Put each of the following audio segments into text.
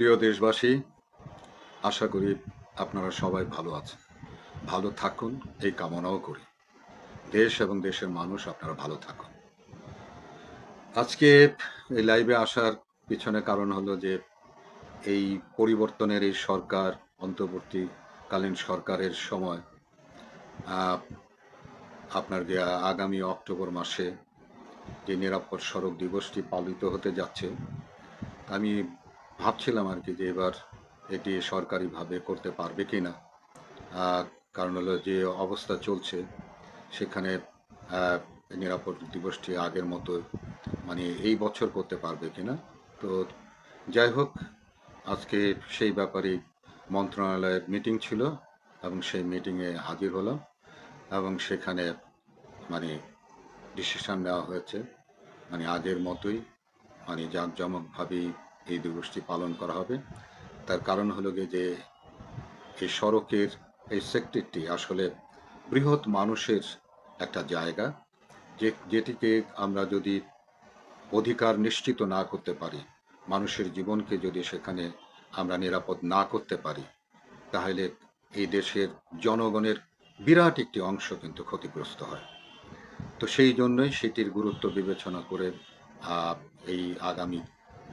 প্রিয় দেশবাসী, আশা করি আপনারা সবাই ভালো আছেন। ভালো থাকুন, এই কামনাও করি। দেশ এবং দেশের মানুষ আপনারা ভালো থাকুন। আজকে এই লাইভে আসার পিছনে কারণ হলো যে, এই পরিবর্তনের এই সরকার, অন্তর্বর্তীকালীন সরকারের সময় আপনার যে আগামী অক্টোবর মাসে যে নিরাপদ সড়ক দিবসটি পালিত হতে যাচ্ছে আমি ভাবছিলাম আর কি যে এবার এটি সরকারিভাবে করতে পারবে কি না। কারণ হলো যে অবস্থা চলছে, সেখানে নিরাপদ দিবসটি আগের মতো মানে এই বছর করতে পারবে কি না। তো যাই হোক, আজকে সেই ব্যাপারে মন্ত্রণালয়ের মিটিং ছিল এবং সেই মিটিংয়ে হাজির হলাম এবং সেখানে মানে ডিসিশন নেওয়া হয়েছে। মানে আগের মতোই মানে জাঁকজমকভাবেই এই দিবসটি পালন করা হবে। তার কারণ হলো গিয়ে যে এই সড়কের এই সেক্টরটি আসলে বৃহৎ মানুষের একটা জায়গা, যে যেটিকে আমরা যদি অধিকার নিশ্চিত না করতে পারি, মানুষের জীবনকে যদি সেখানে আমরা নিরাপদ না করতে পারি, তাহলে এই দেশের জনগণের বিরাট একটি অংশ কিন্তু ক্ষতিগ্রস্ত হয়। তো সেই জন্যই সেটির গুরুত্ব বিবেচনা করে এই আগামী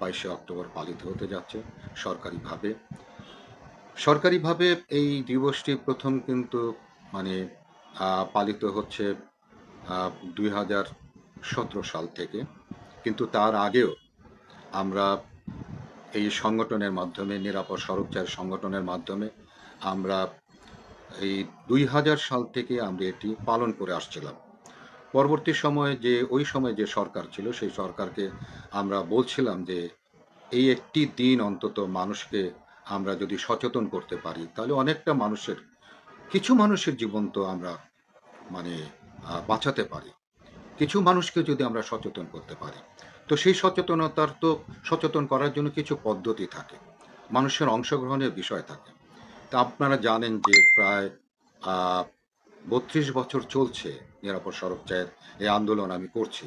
বাইশে অক্টোবর পালিত হতে যাচ্ছে সরকারিভাবে। সরকারিভাবে এই দিবসটি প্রথম কিন্তু মানে পালিত হচ্ছে দুই হাজার সতেরো সাল থেকে। কিন্তু তার আগেও আমরা এই সংগঠনের মাধ্যমে, নিরাপদ সড়কচার সংগঠনের মাধ্যমে আমরা এই দুই হাজার সাল থেকে আমরা এটি পালন করে আসছিলাম। পরবর্তী সময়ে যে, ওই সময় যে সরকার ছিল, সেই সরকারকে আমরা বলছিলাম যে, এই একটি দিন অন্তত মানুষকে আমরা যদি সচেতন করতে পারি, তাহলে অনেকটা মানুষের, কিছু মানুষের জীবন তো আমরা মানে বাঁচাতে পারি। কিছু মানুষকে যদি আমরা সচেতন করতে পারি, তো সেই সচেতনতার তো, সচেতন করার জন্য কিছু পদ্ধতি থাকে, মানুষের অংশগ্রহণের বিষয় থাকে। তা আপনারা জানেন যে, প্রায় বত্রিশ বছর চলছে নিরাপদ সড়ক চায়ের এই আন্দোলন আমি করছি।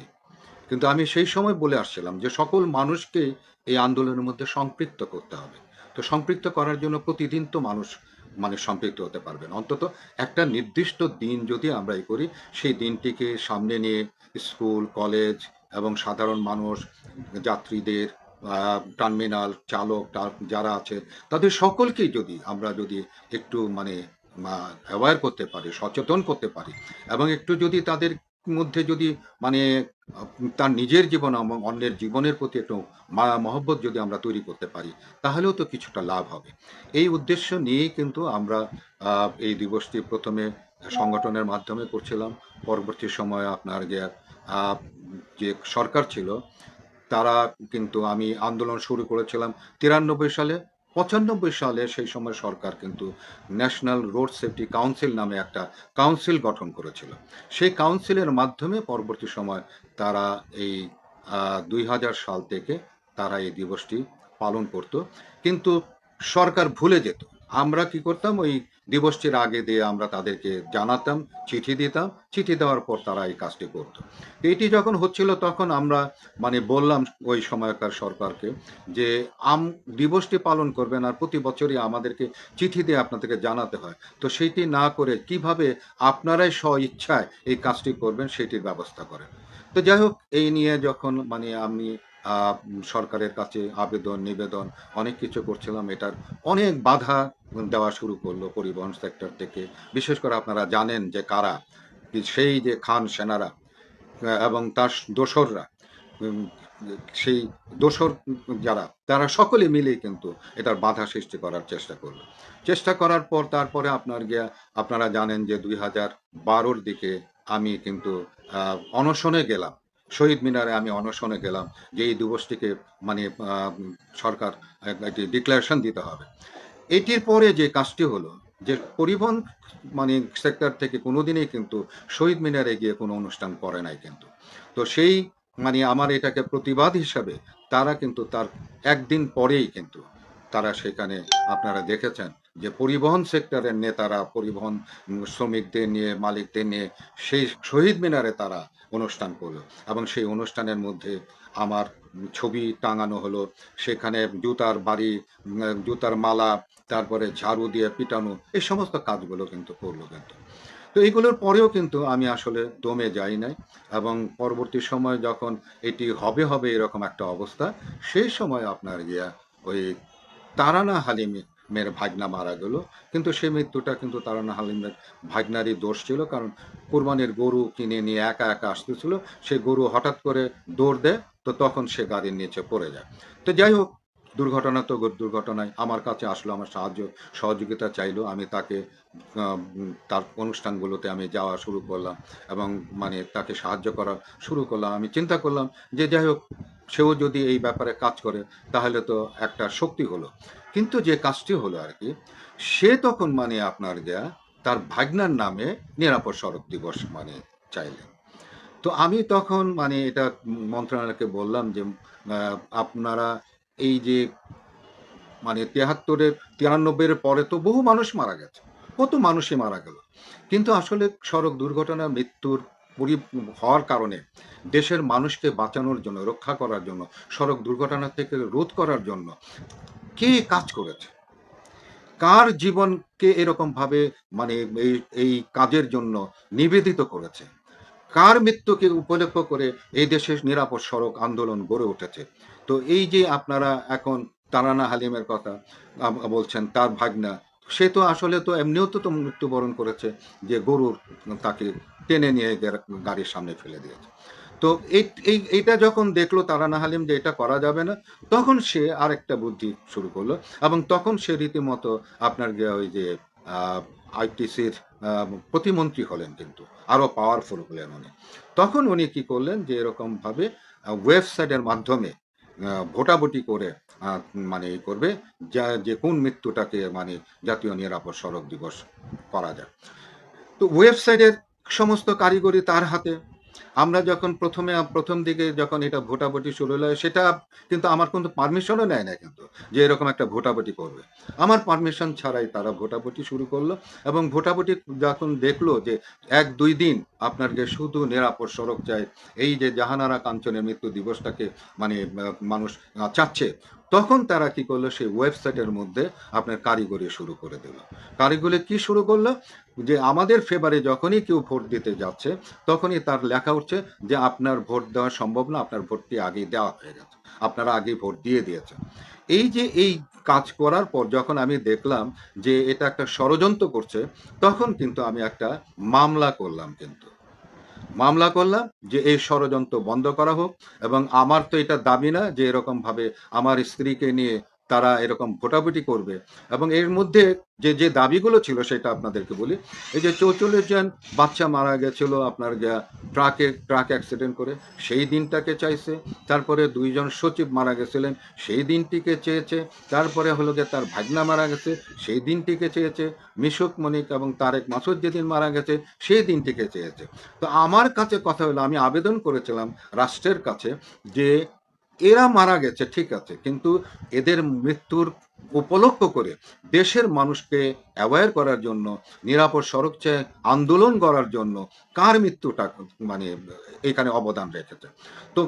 কিন্তু আমি সেই সময় বলে আসছিলাম যে সকল মানুষকে এই আন্দোলনের মধ্যে সম্পৃক্ত করতে হবে। তো সম্পৃক্ত করার জন্য প্রতিদিন তো মানুষ মানে সম্পৃক্ত হতে পারবেন অন্তত একটা নির্দিষ্ট দিন যদি আমরা এই করি, সেই দিনটিকে সামনে নিয়ে স্কুল, কলেজ এবং সাধারণ মানুষ, যাত্রীদের টার্মিনাল, চালক যারা আছে, তাদের সকলকেই যদি আমরা যদি একটু মানে অ্যাওয়ার করতে পারি, সচেতন করতে পারি এবং একটু যদি তাদের মধ্যে যদি মানে তার নিজের জীবন এবং অন্যের জীবনের প্রতি একটু মহব্বত যদি আমরা তৈরি করতে পারি, তাহলেও তো কিছুটা লাভ হবে। এই উদ্দেশ্য নিয়েই কিন্তু আমরা এই দিবসটি প্রথমে সংগঠনের মাধ্যমে করছিলাম। পরবর্তী সময়ে আপনার যে যে সরকার ছিল, তারা কিন্তু আমি আন্দোলন শুরু করেছিলাম তিরানব্বই সালে। পঁচানব্বই সালে সেই সময় সরকার কিন্তু ন্যাশনাল রোড সেফটি কাউন্সিল নামে একটা কাউন্সিল গঠন করেছিল। সেই কাউন্সিলের মাধ্যমে পরবর্তী সময় তারা এই দুই হাজার সাল থেকে তারা এই দিবসটি পালন করত। কিন্তু সরকার ভুলে যেত। আমরা কি করতাম? ওই দিবসটির আগে দিয়ে আমরা তাদেরকে জানাতাম, চিঠি দিতাম, চিঠি দেওয়ার পর তারা এই কাজটি করতো। এটি যখন হচ্ছিল তখন আমরা মানে বললাম ওই সময়কার সরকারকে যে, আম, দিবসটি পালন করবেন আর প্রতি বছরই আমাদেরকে চিঠি দিয়ে আপনাদেরকে জানাতে হয়। তো সেইটি না করে কীভাবে আপনারাই স্ব ইচ্ছায় এই কাজটি করবেন সেটির ব্যবস্থা করেন। তো যাই হোক, এই নিয়ে যখন মানে আমি সরকারের কাছে আবেদন, নিবেদন, অনেক কিছু করছিলাম। এটার অনেক বাধা দেওয়া শুরু করল পরিবহন সেক্টর থেকে। বিশেষ করে আপনারা জানেন যে কারা? সেই যে খান সেনারা এবং তার দোসররা সেই দোসর যারা, তারা সকলে মিলেই কিন্তু এটার বাধা সৃষ্টি করার চেষ্টা করল। চেষ্টা করার পর তারপরে আপনার গিয়া, আপনারা জানেন যে দুই হাজার বারোর দিকে আমি কিন্তু অনশনে গেলাম। শহীদ মিনারে আমি অনশনে গেলাম যে এই দিবসটিকে মানে সরকার একটি ডিক্লারেশন দিতে হবে। এটির পরে যে কাজটি হলো, যে পরিবহন মানে সেক্টর থেকে কোনোদিনই কিন্তু শহীদ মিনারে গিয়ে কোনো অনুষ্ঠান করে নাই কিন্তু। তো সেই মানে আমার এটাকে প্রতিবাদ হিসাবে তারা কিন্তু তার একদিন পরেই কিন্তু তারা সেখানে আপনারা দেখেছেন যে পরিবহন সেক্টরের নেতারা, পরিবহন শ্রমিকদের নিয়ে, মালিকদের নিয়ে সেই শহীদ মিনারে তারা অনুষ্ঠান করল এবং সেই অনুষ্ঠানের মধ্যে আমার ছবি টাঙানো হলো। সেখানে জুতার বাড়ি জুতার মালা, তারপরে ঝাড়ু দিয়ে পিটানো, এই সমস্ত কাজগুলো কিন্তু করল কিন্তু। তো এইগুলোর পরেও কিন্তু আমি আসলে দমে যাই নাই। এবং পরবর্তী সময় যখন এটি হবে হবে এরকম একটা অবস্থা, সেই সময় আপনার গিয়া ওই তারানা হালিমের ভাগনা মারা গেল। কিন্তু সেই মৃত্যুটা কিন্তু তারানা হালিমের ভাগনারই দোষ ছিল, কারণ কোরবানির গরু কিনে নিয়ে একা একা আসতেছিল। সে গরু হঠাৎ করে দৌড় দেয়, তো তখন সে গাড়ির নিচে পড়ে যায়। তো যাই হোক, দুর্ঘটনা তো দুর্ঘটনায় আমার কাছে আসলো, আমার সাহায্য সহযোগিতা চাইলো। আমি তাকে তার অনুষ্ঠানগুলোতে আমি যাওয়া শুরু করলাম এবং মানে তাকে সাহায্য করা শুরু করলাম। আমি চিন্তা করলাম যে যাই হোক সেও যদি এই ব্যাপারে কাজ করে, তাহলে তো একটা শক্তি হলো। কিন্তু যে কাজটি হলো আর কি, সে তখন মানে আপনার যা, তার ভাগনার নামে নিরাপদ সড়ক দিবস মানে চাইলেন। তো আমি তখন মানে এটা মন্ত্রণালয়কে বললাম যে আপনারা এই যে মানে তিয়াত্তরের তিরানব্বইয়ের পরে তো বহু মানুষ মারা গেছে। কত মানুষই মারা গেল। কিন্তু আসলে সড়ক দুর্ঘটনা, মৃত্যুর পরি হওয়ার কারণে দেশের মানুষকে বাঁচানোর জন্য, রক্ষা করার জন্য, সড়ক দুর্ঘটনা থেকে রোধ করার জন্য কে কাজ করেছে? কার জীবনকে এরকম ভাবে মানে এই এই কাজের জন্য নিবেদিত করেছে? কার মৃত্যুকে উপলক্ষ করে এই দেশের নিরাপদ সড়ক আন্দোলন গড়ে উঠেছে? তো এই যে আপনারা এখন তারানা হালিমের কথা বলছেন, তার ভাগনা সে তো আসলে তো এমনিও তো মৃত্যুবরণ করেছে যে গরুর তাকে টেনে নিয়ে গাড়ির সামনে ফেলে দিয়েছে। তো এই এই, এইটা যখন দেখল তারানা হালিম যে এটা করা যাবে না, তখন সে আরেকটা বুদ্ধি শুরু করল এবং তখন সে রীতিমতো আপনার ওই যে আইটিসির প্রতিমন্ত্রী হলেন কিন্তু, আরও পাওয়ারফুল হলেন উনি। তখন উনি কি করলেন যে এরকমভাবে ওয়েবসাইটের মাধ্যমে ভোটাভুটি করে মানে করবে, যা যে কোন মৃত্যুটাকে মানে জাতীয় নিরাপদ সড়ক দিবস করা যায়। তো ওয়েবসাইটের সমস্ত কারিগরি তার হাতে। আমরা যখন প্রথমে, প্রথম দিকে যখন এটা ভোটাভুটি শুরু হলো, সেটা কিন্তু আমার কিন্তু পারমিশনও নেয় না কিন্তু যে এরকম একটা ভোটাভুটি করবে। আমার পারমিশন ছাড়াই তারা ভোটাভুটি শুরু করল এবং ভোটাভুটি যখন দেখল যে এক, দুই দিন আপনাকে শুধু নিরাপদ সড়ক চাই, এই যে জাহানারা কাঞ্চনের মৃত্যু দিবসটাকে মানে মানুষ চাচ্ছে তখন তারা কি করল? সেই ওয়েবসাইটের মধ্যে আপনার কারিগরি শুরু করে দিল। কারিগরি কি শুরু করল? যে আমাদের ফেভারে যখনই কেউ ভোট দিতে যাচ্ছে, তখনই তার লেখা উঠছে যে আপনার ভোট দেওয়া সম্ভব না, আপনার ভোটটি আগেই দেওয়া হয়ে গেছে, আপনারা আগেই ভোট দিয়ে দিয়েছেন। এই যে এই কাজ করার পর যখন আমি দেখলাম যে এটা একটা ষড়যন্ত্র করছে, তখন কিন্তু আমি একটা মামলা করলাম কিন্তু। মামলা করলাম যে এই ষড়যন্ত্র বন্ধ করা হোক এবং আমার তো এটা দাবি না যে এরকম ভাবে আমার স্ত্রীকে নিয়ে তারা এরকম ভোটাভুটি করবে। এবং এর মধ্যে যে যে দাবিগুলো ছিল সেটা আপনাদেরকে বলি। এই যে চৌচল্লিশ জন বাচ্চা মারা গেছিল, আপনার ট্রাকে, ট্রাক অ্যাক্সিডেন্ট করে, সেই দিনটাকে চাইছে। তারপরে দুইজন সচিব মারা গেছিলেন, সেই দিনটিকে চেয়েছে। তারপরে হলো যে তার ভাগনা মারা গেছে, সেই দিনটিকে চেয়েছে। মিশুক মনিক এবং তারেক মাসুদ যেদিন মারা গেছে, সেই দিনটিকে চেয়েছে। তো আমার কাছে কথা হলো, আমি আবেদন করেছিলাম রাষ্ট্রের কাছে যে এরা মারা গেছে, ঠিক আছে, কিন্তু এদের মৃত্যুর উপলক্ষ করে দেশের মানুষকে অ্যাওয়্যার করার জন্য, নিরাপদ সড়ক চেয়ে আন্দোলন করার জন্য কার মৃত্যুটা মানে এখানে অবদান রেখেছে। তো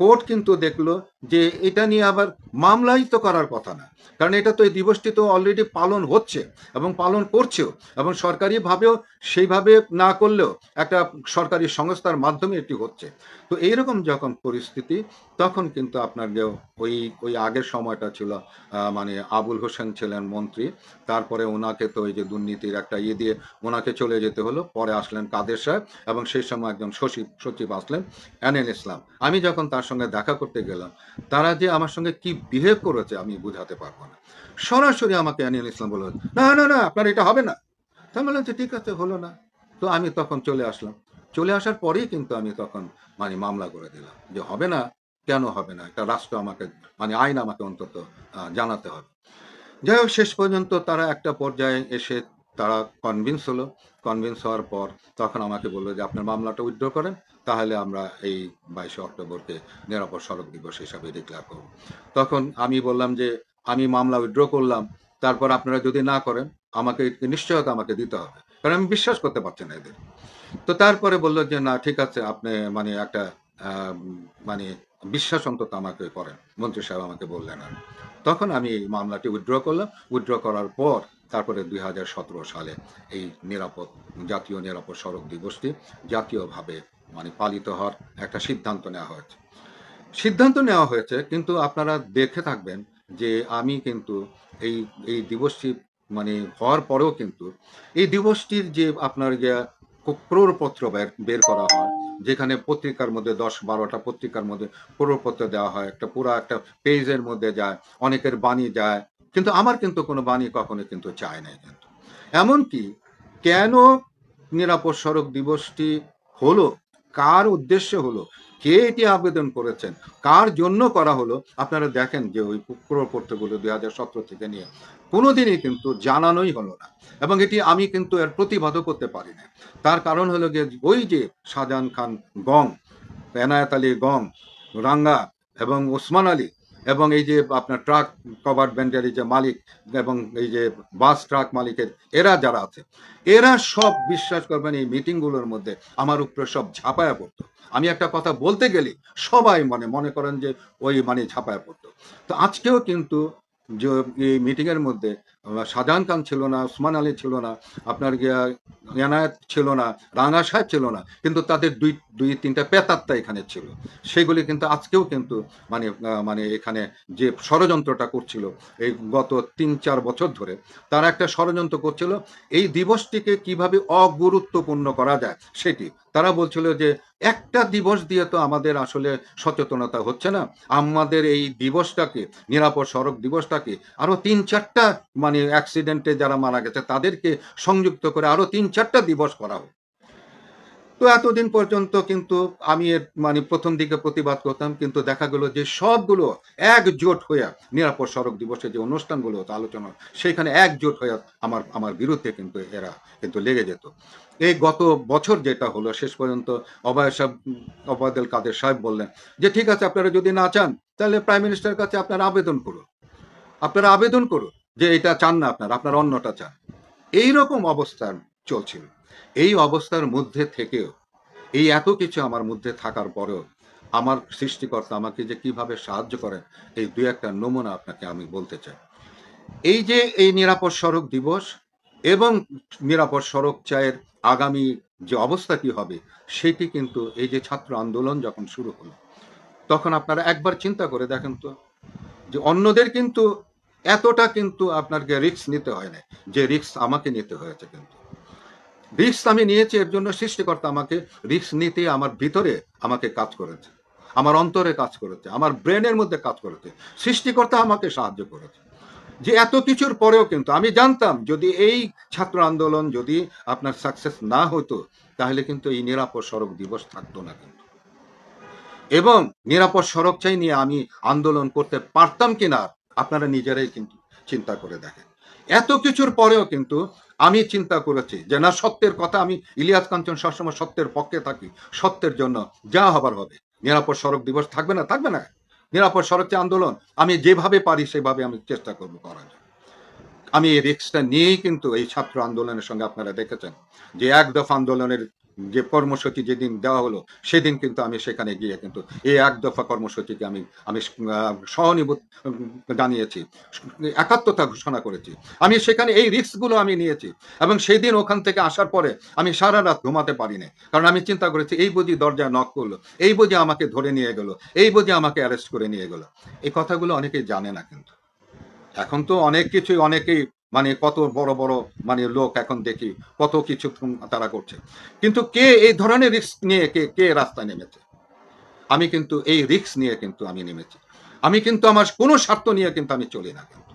কোর্ট কিন্তু দেখল যে এটা নিয়ে আবার মামলাই তো করার কথা না, কারণ এটা তো এই দিবসটি তো অলরেডি পালন হচ্ছে এবং পালন করছেও, এবং সরকারিভাবেও সেইভাবে না করলেও একটা সরকারি সংস্থার মাধ্যমে এটি হচ্ছে। তো এইরকম যখন পরিস্থিতি, তখন কিন্তু আপনার যে ওই ওই আগের সময়টা ছিল মানে আবুল হোসেন ছিলেন মন্ত্রী, তারপরে ওনাকে তো ওই যে দুর্নীতির একটা ইয়ে দিয়ে ওনাকে চলে যেতে হলো, পরে আসলেন কাদের সাহেব এবং সেই সময় একজন সচিব সচিব আসলেন অ্যানেল ইসলাম। আমি যখন তার সঙ্গে দেখা করতে গেলাম, তারা যে আমার সঙ্গে কি বিহেভ করেছে আমি বুঝাতে পারব না। সরাসরি আমাকে অ্যানিয়াল ইসলাম বলল না না না, আপনার এটা হবে না। তাই বললাম যে ঠিক আছে, হলো না। তো আমি তখন চলে আসলাম। চলে আসার পরেই কিন্তু আমি তখন মানে মামলা করে দিলাম যে হবে না, কেন হবে না? একটা রাষ্ট্র আমাকে মানে আইন আমাকে অন্তত জানাতে হবে। যাই হোক, শেষ পর্যন্ত তারা একটা পর্যায়ে এসে তারা কনভিন্স হলো। কনভিন্স হওয়ার পর তখন আমাকে বলল যে, আপনার মামলাটা উইথড্র করেন, তাহলে আমরা এই বাইশে অক্টোবরকে নিরাপদ সড়ক দিবস হিসাবে ডিক্লেয়ার করব। তখন আমি বললাম যে, আমি মামলা উইথড্র করলাম, তারপর আপনারা যদি না করেন, আমাকে নিশ্চয়তা আমাকে দিতে হবে। কারণ আমি বিশ্বাস করতে পারছি না এদের। তো তারপরে বলল যে, না, ঠিক আছে, আপনি মানে একটা মানে বিশ্বাস অন্তত আমাকে করেন। মন্ত্রী সাহেব আমাকে বললেন আর তখন আমি এই মামলাটি উইথড্র করলাম। উইথড্র করার পর তারপরে দুই হাজার সতেরো সালে এই নিরাপদ, জাতীয় নিরাপদ সড়ক দিবসটি জাতীয়ভাবে মানে পালিত হওয়ার একটা সিদ্ধান্ত নেওয়া হয়েছে। সিদ্ধান্ত নেওয়া হয়েছে, কিন্তু আপনারা দেখে থাকবেন যে আমি কিন্তু এই এই দিবসটি মানে হওয়ার পরেও কিন্তু এই দিবসটির যে আপনার যে প্রপত্র বের করা হয়। যেখানে পত্রিকার মধ্যে দশ বারোটা পত্রিকার মধ্যে প্রপত্র দেওয়া হয়। একটা পুরো একটা পেজের মধ্যে যায়, অনেকের বাণী যায়। কিন্তু আমার কিন্তু কোনো বাণী কখনো কিন্তু চায় নাই কিন্তু। এমনকি কেন নিরাপদ সড়ক দিবসটি হলো? কার উদ্দেশ্যে হলো? কে এটি আবেদন করেছেন? কার জন্য করা হলো? আপনারা দেখেন যে ওই প্রপত্রগুলো দুই হাজার সতেরো থেকে নিয়ে কোনোদিনই কিন্তু জানানোই হলো না। এবং এটি আমি কিন্তু এর প্রতিবাদও করতে পারি না। তার কারণ হলো গিয়ে ওই যে শাহজাহান খান গং, এনায়েত আলী গং, রাঙ্গা এবং ওসমান আলী এবং এই যে আপনার ট্রাক কভার ব্যান্ডের যে মালিক এবং এই যে বাস ট্রাক মালিকের এরা যারা আছে, এরা সব বিশ্বাস করবেন এই মিটিংগুলোর মধ্যে আমার উপরে সব ঝাঁপায়া পড়তো। আমি একটা কথা বলতে গেলে সবাই মানে মনে করেন যে ওই মানে ঝাঁপায়া পড়তো। তো আজকেও কিন্তু যে এই মিটিংয়ের মধ্যে শাহজাহান খান ছিল না ওসমান আলী ছিল না, আপনার এনায়েত ছিল না, রাঙা সাহেব ছিল না, কিন্তু তাদের দুই দুই, তিনটা পেতাত্তা এখানে ছিল। সেগুলি কিন্তু আজকেও কিন্তু মানে মানে এখানে যে ষড়যন্ত্রটা করছিল এই গত তিন, চার বছর ধরে, তারা একটা ষড়যন্ত্র করছিল। এই দিবসটিকে কীভাবে অগুরুত্বপূর্ণ করা যায় সেটি, তারা বলছিল যে একটা দিবস দিয়ে তো আমাদের আসলে সচেতনতা হচ্ছে না। আমাদের এই দিবসটাকে, নিরাপদ সড়ক দিবসটাকে আরও তিন, চারটা মানে অ্যাক্সিডেন্টে যারা মারা গেছে, তাদেরকে সংযুক্ত করে আরও তিন চারটা দিবস করা হোক। তো এতদিন পর্যন্ত কিন্তু আমি মানে প্রথম দিকে প্রতিবাদ করতাম, কিন্তু দেখা গেল যে সবগুলো একজোট হয়ে নিরাপদ সড়ক দিবসের যে অনুষ্ঠানগুলো হতো, আলোচনা, সেইখানে একজোট হয়ে আমার আমার বিরুদ্ধে কিন্তু এরা কিন্তু লেগে যেত। এই গত বছর যেটা হলো, শেষ পর্যন্ত অভয় সাহেব অবায়দুল কাদের সাহেব বললেন যে, ঠিক আছে, আপনারা যদি না চান, তাহলে প্রাইম মিনিস্টারের কাছে আপনারা আবেদন করুন। আপনারা আবেদন করুন। যে এটা চান না আপনার আপনার অন্যটা চান। এই রকম অবস্থা চলছিল। এই অবস্থার মধ্যে থেকেও, এই এত কিছু আমার মধ্যে থাকার পরেও আমার সৃষ্টিকর্তা আমাকে যে কীভাবে সাহায্য করেন, এই দুই একটা নমুনা আপনাকে আমি বলতে চাই। এই যে এই নিরাপদ সড়ক দিবস এবং নিরাপদ সড়ক চায়ের আগামী যে অবস্থা কি হবে, সেটি কিন্তু এই যে ছাত্র আন্দোলন যখন শুরু হলো, তখন আপনারা একবার চিন্তা করে দেখেন তো, যে অন্যদের কিন্তু এতটা কিন্তু আপনাকে রিস্ক নিতে হয় না যে রিস্ক আমাকে নিতে হয়েছে কিন্তু। রিস্ক আমি নিয়েছি, এর জন্য সৃষ্টিকর্তা আমাকে রিস্ক নিতে আমার ভিতরে আমাকে কাজ করেছে। আমার অন্তরে কাজ করেছে, আমার ব্রেনের মধ্যে কাজ করেছে। সৃষ্টিকর্তা আমাকে সাহায্য করেছে। যে এত কিছুর পরেও কিন্তু আমি জানতাম, যদি এই ছাত্র আন্দোলন যদি আপনার সাকসেস না হতো, তাহলে কিন্তু এই নিরাপদ সড়ক দিবস থাকতো না কিন্তু। এবং নিরাপদ সড়ক চাই নিয়ে আমি আন্দোলন করতে পারতাম কিনা আপনারা নিজেরাই কিন্তু চিন্তা করে দেখেন। এত কিছুর পরেও কিন্তু আমি চিন্তা করেছি যে না, সত্যের কথা আমি ইলিয়াস কাঞ্চন সবসময় সত্যের পক্ষে থাকি, সত্যের জন্য যা হবার হবে। নিরাপদ সড়ক দিবস থাকবে না? থাকবে না। নিরাপদ সড়ক আন্দোলন, আমি যেভাবে পারি সেভাবে আমি চেষ্টা করব করার জন্য। আমি এই রিক্সটা নিয়েই কিন্তু এই ছাত্র আন্দোলনের সঙ্গে আপনারা দেখেছেন যে এক দফা আন্দোলনের যে কর্মসূচি যেদিন দেওয়া হলো সেদিন কিন্তু আমি সেখানে গিয়ে কিন্তু এই এক দফা কর্মসূচিকে আমি আমি আহ, জানিয়েছি একাত্মতা ঘোষণা করেছি। আমি সেখানে এই রিস্কগুলো আমি নিয়েছি এবং সেই দিন ওখান থেকে আসার পরে আমি সারা রাত ঘুমাতে পারি না কারণ আমি চিন্তা করেছি এই বুঝি দরজায় নক করল এই বুঝি আমাকে ধরে নিয়ে গেলো এই বুঝি আমাকে অ্যারেস্ট করে নিয়ে গেলো। এই কথাগুলো অনেকেই জানে না কিন্তু। এখন তো অনেক কিছুই অনেকেই মানে কত বড় বড় মানে লোক এখন দেখি, কত কিছু তারা করছে। কিন্তু কে এই ধরনের রিস্ক নিয়ে কে কে রাস্তায় নেমেছে? আমি কিন্তু এই রিস্ক নিয়ে কিন্তু আমি নেমেছি। আমি কিন্তু আমার কোনো স্বার্থ নিয়ে কিন্তু আমি চলি না কিন্তু।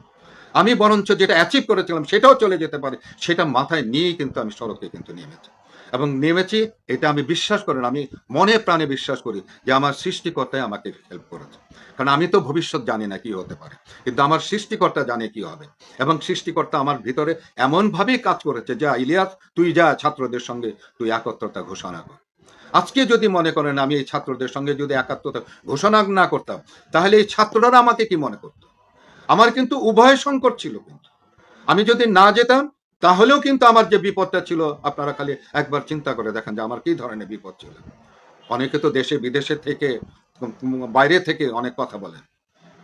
আমি বরঞ্চ যেটা অ্যাচিভ করেছিলাম সেটাও চলে যেতে পারে, সেটা মাথায় নিয়েই কিন্তু আমি সড়কে কিন্তু নেমেছি। এবং নেমেছি, এটা আমি বিশ্বাস করেন আমি মনে প্রাণে বিশ্বাস করি যে আমার সৃষ্টিকর্তাই আমাকে হেল্প করেছে। কারণ আমি তো ভবিষ্যৎ জানি না কি হতে পারে, কিন্তু আমার সৃষ্টিকর্তা জানে কি হবে। এবং সৃষ্টিকর্তা আমার ভিতরে এমনভাবেই কাজ করেছে, যা ইলিয়াস, তুই যা ছাত্রদের সঙ্গে তুই একত্রতা ঘোষণা কর। আজকে যদি মনে করেন আমি এই ছাত্রদের সঙ্গে যদি একাত্মতা ঘোষণা না করতাম, তাহলে এই ছাত্ররা আমাকে কি মনে করতো? আমার কিন্তু উভয় সংকট ছিল কিন্তু। আমি যদি না যেতাম তাহলেও কিন্তু আমার যে বিপদটা ছিল, আপনারা খালি একবার চিন্তা করে দেখেন যে আমার কি ধরনের বিপদ ছিল। অনেকে তো দেশে, বিদেশে থেকে, বাইরে থেকে অনেক কথা বলেন।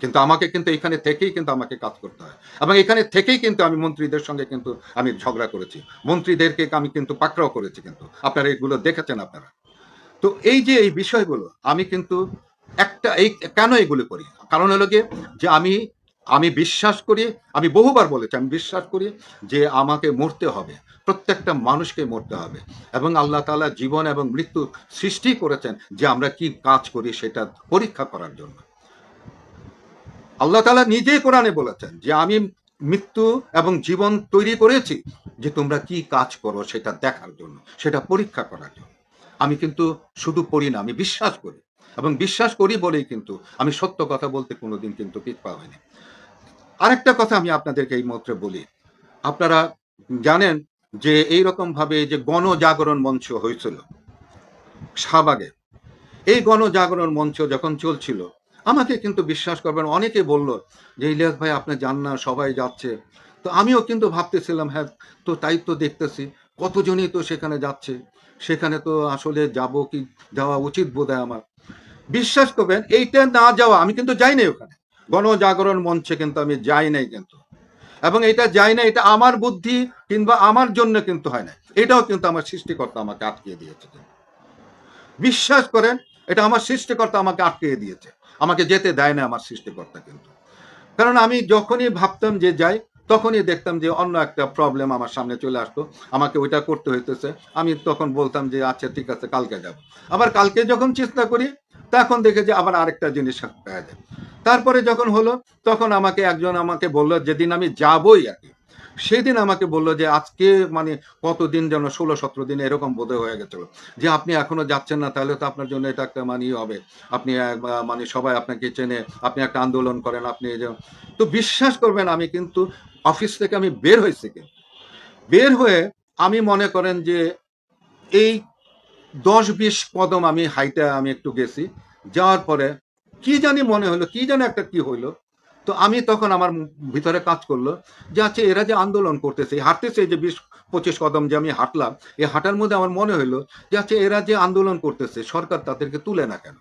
কিন্তু আমাকে কিন্তু এখানে থেকেই কিন্তু আমাকে কাজ করতে হয়। এবং এখানে থেকেই কিন্তু আমি মন্ত্রীদের সঙ্গে কিন্তু আমি ঝগড়া করেছি। মন্ত্রীদেরকে আমি কিন্তু পাকড়াও করেছি কিন্তু। আপনারা এগুলো দেখেছেন আপনারা। তো এই যে এই বিষয়গুলো, আমি কিন্তু একটা এই, কেন এগুলো করি? কারণ হলো গিয়ে যে আমি আমি বিশ্বাস করি, আমি বহুবার বলেছি, আমি বিশ্বাস করি যে আমাকে মরতে হবে, প্রত্যেকটা মানুষকে মরতে হবে। এবং আল্লাহ তালা জীবন এবং মৃত্যু সৃষ্টি করেছেন যে আমরা কি কাজ করি সেটা পরীক্ষা করার জন্য। আল্লাহ তালা নিজেই কোরআনে বলেছেন যে আমি মৃত্যু এবং জীবন তৈরি করেছি যে তোমরা কি কাজ করো সেটা দেখার জন্য, সেটা পরীক্ষা করার জন্য। আমি কিন্তু শুধু পড়ি না, আমি বিশ্বাস করি। এবং বিশ্বাস করি বলেই কিন্তু, আমি সত্য কথা বলতে কোনোদিন কিন্তু পিছপা হয়নি। আরেকটা কথা আমি আপনাদেরকে এই মুহূর্তে বলি। আপনারা জানেন যে এই ভাবে যে গণজাগরণ মঞ্চ হয়েছিল, শাহবাগে, এই গণজাগরণ মঞ্চ যখন চলছিল, আমাকে কিন্তু বিশ্বাস করবেন, অনেকে বলল যে, ইলিয়াস ভাই, আপনি যান না, সবাই যাচ্ছে। তো আমিও কিন্তু ভাবতেছিলাম হ্যাঁ তো তাই তো দেখতেছি, কতজনই তো সেখানে যাচ্ছে? সেখানে তো আসলে যাব কি, যাওয়া উচিত বোধ আমার। বিশ্বাস করবেন, এইটা না যাওয়া, আমি কিন্তু যাই নাই ওখানে। গণজাগরণ মঞ্চে কিন্তু আমি যাই নাই কিন্তু। এবং এটা যাই না এটা আমার বুদ্ধি কিংবা আমার জন্য কিন্তু হয় না এটাও কিন্তু আমার সৃষ্টিকর্তা আমাকে আটকে দিয়েছে বিশ্বাস করেন, এটা আমার সৃষ্টিকর্তা আমাকে আটকে দিয়েছে। আমাকে যেতে দেয় না আমার সৃষ্টিকর্তা কিন্তু। কারণ আমি যখনই ভাবতাম যে যাই তখনই দেখতাম যে অন্য একটা প্রবলেম আমার সামনে চলে আসতো। আমাকে ওইটা করতে হইতেছে। আমি তখন বলতাম যে আচ্ছা ঠিক আছে, কালকে যাব। আবার কালকে যখন চেষ্টা করি, তখন দেখে যে আবার আরেকটা জিনিস পাওয়া যায়। তারপরে যখন হলো, তখন আমাকে একজন আমাকে বলল, যেদিন আমি যাবই আর কি সেদিন আমাকে বলল যে আজকে মানে কতদিন যেন ষোলো সতেরো দিন এরকম বোধ হয়ে গেছিল। যে আপনি এখনও যাচ্ছেন না, তাহলে তো আপনার জন্য এটা একটা মানে হবে। আপনি মানে সবাই আপনাকে চেনে, আপনি একটা আন্দোলন করেন, আপনি তো বিশ্বাস করবেন আমি কিন্তু অফিস থেকে আমি বের হয়েছি কিন্তু বের হয়ে আমি মনে করেন যে এই দশ বিশ কদম আমি হাইটে আমি একটু গেছি। যাওয়ার পরে কি জানি মনে হলো, কি জানি একটা কি হইল। তো আমি তখন আমার ভিতরে কাজ করল, যে আচ্ছা এরা যে আন্দোলন করতেছে হাঁটতেছে যে বিশ পঁচিশ কদম যে আমি হাঁটলাম, এই হাঁটার মধ্যে আমার মনে হলো যে আচ্ছা এরা যে আন্দোলন করতেছে, সরকার তাদেরকে তুলে না কেন?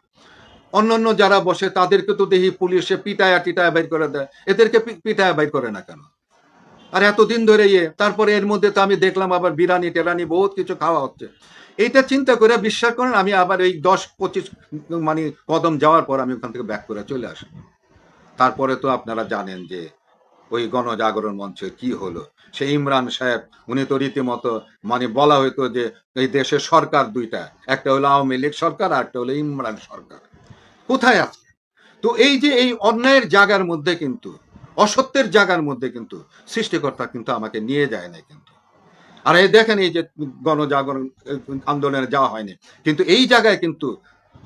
অন্যান্য যারা বসে, তাদেরকে তো দেখি পুলিশে পিটায়া টিটায়া বাইর করে দেয়, এদেরকে পিটায়া বাইর করে না কেন? আর এতদিন ধরে ইয়ে তারপরে এর মধ্যে তো আমি দেখলাম আবার বিরানি টেরানি বহুত কিছু খাওয়া হচ্ছে। এইটা চিন্তা করে বিশ্বাস করেন, আমি আবার এই দশ পঁচিশ মানে কদম যাওয়ার পর আমি ওখান থেকে ব্যাক করে চলে আসি। তারপরে তো আপনারা জানেন যে ওই গণজাগরণ মঞ্চে কি হলো। সে ইমরান সাহেব, উনি তো রীতিমতো মানে বলা হইতো যে এই দেশের সরকার দুইটা, একটা হলো আওয়ামী লীগ সরকার আর একটা হলো ইমরান সরকার। কোথায় আছে? তো এই যে এই অন্যায়ের জায়গার মধ্যে কিন্তু, অসত্যের জায়গার মধ্যে কিন্তু সৃষ্টিকর্তা কিন্তু আমাকে নিয়ে যায় না কিন্তু। আর এই দেখেন এই যে গণজাগরণ, আন্দোলনে যাওয়া হয়নি, কিন্তু এই জায়গায় কিন্তু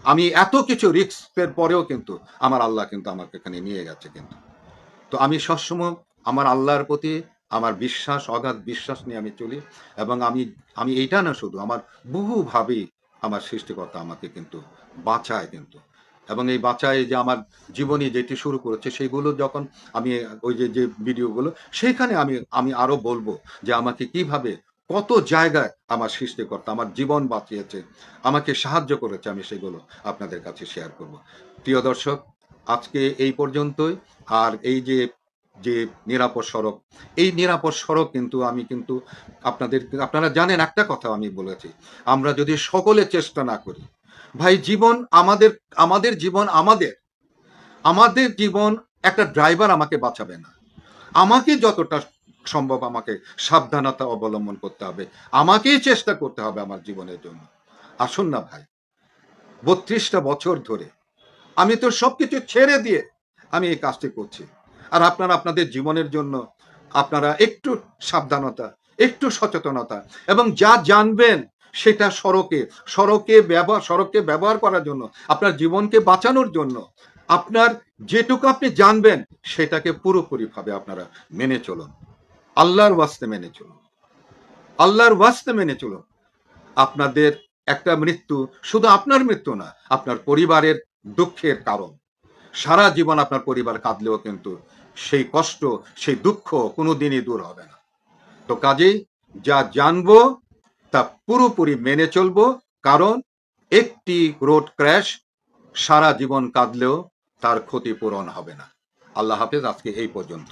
আমি এত কিছু রিস্কের পরেও কিন্তু আমার আল্লাহ কিন্তু আমাকে এখানে নিয়ে গেছে কিন্তু। তো আমি সবসময় আমার আল্লাহর প্রতি আমার বিশ্বাস, অগাধ বিশ্বাস নিয়ে আমি চলি এবং আমি আমি এইটা না শুধু, আমার বহুভাবেই আমার সৃষ্টিকর্তা আমাকে কিন্তু বাঁচায় কিন্তু। এবং এই বাঁচায় যে আমার জীবনী যেটি শুরু করেছে সেইগুলো যখন আমি ওই যে যে ভিডিওগুলো সেইখানে আমি আমি আরও বলব যে আমাকে কীভাবে কত জায়গায় আমার সৃষ্টিকর্তা আমার জীবন বাঁচিয়েছে, আমাকে সাহায্য করেছে, আমি সেগুলো আপনাদের কাছে শেয়ার করব। প্রিয় দর্শক, আজকে এই পর্যন্তই। আর এই যে যে নিরাপদ সড়ক, এই নিরাপদ সড়ক কিন্তু আমি কিন্তু আপনাদের, আপনারা জানেন একটা কথা আমি বলেছি, আমরা যদি সকলে চেষ্টা না করি, ভাই জীবন আমাদের আমাদের জীবন আমাদের আমাদের জীবন একটা ড্রাইভার আমাকে বাঁচাবে না। আমাকে যতটা সম্ভব আমাকে সাবধানতা অবলম্বন করতে হবে। আমাকেই চেষ্টা করতে হবে আমার জীবনের জন্য। আসুন না ভাই, বত্রিশটা বছর ধরে আমি তো সবকিছু ছেড়ে দিয়ে আমি এই কাজটি করছি। আর আপনারা আপনাদের জীবনের জন্য আপনারা একটু সাবধানতা, একটু সচেতনতা এবং যা জানবেন সেটা সড়কে সড়কে ব্যবহার সড়ককে ব্যবহার করার জন্য, আপনার জীবনকে বাঁচানোর জন্য, আপনার যেটুকু আপনি জানবেন সেটাকে পুরোপুরি ভাবে আপনারা মেনে চলুন। আল্লাহর ওয়াস্তে মেনে চলুন। আল্লাহর ওয়াস্তে মেনে চলুন। আপনাদের একটা মৃত্যু শুধু আপনার মৃত্যু না, আপনার পরিবারের দুঃখের কারণ। সারা জীবন আপনার পরিবার কাঁদলেও কিন্তু সেই কষ্ট, সেই দুঃখ কোনোদিনই দূর হবে না। তো কাজেই যা জানব, তা পুরোপুরি মেনে চলবো, কারণ একটি রোড ক্র্যাশ সারা জীবন কাঁদলেও তার ক্ষতিপূরণ হবে না। আল্লাহ হাফেজ, আজকে এই পর্যন্ত।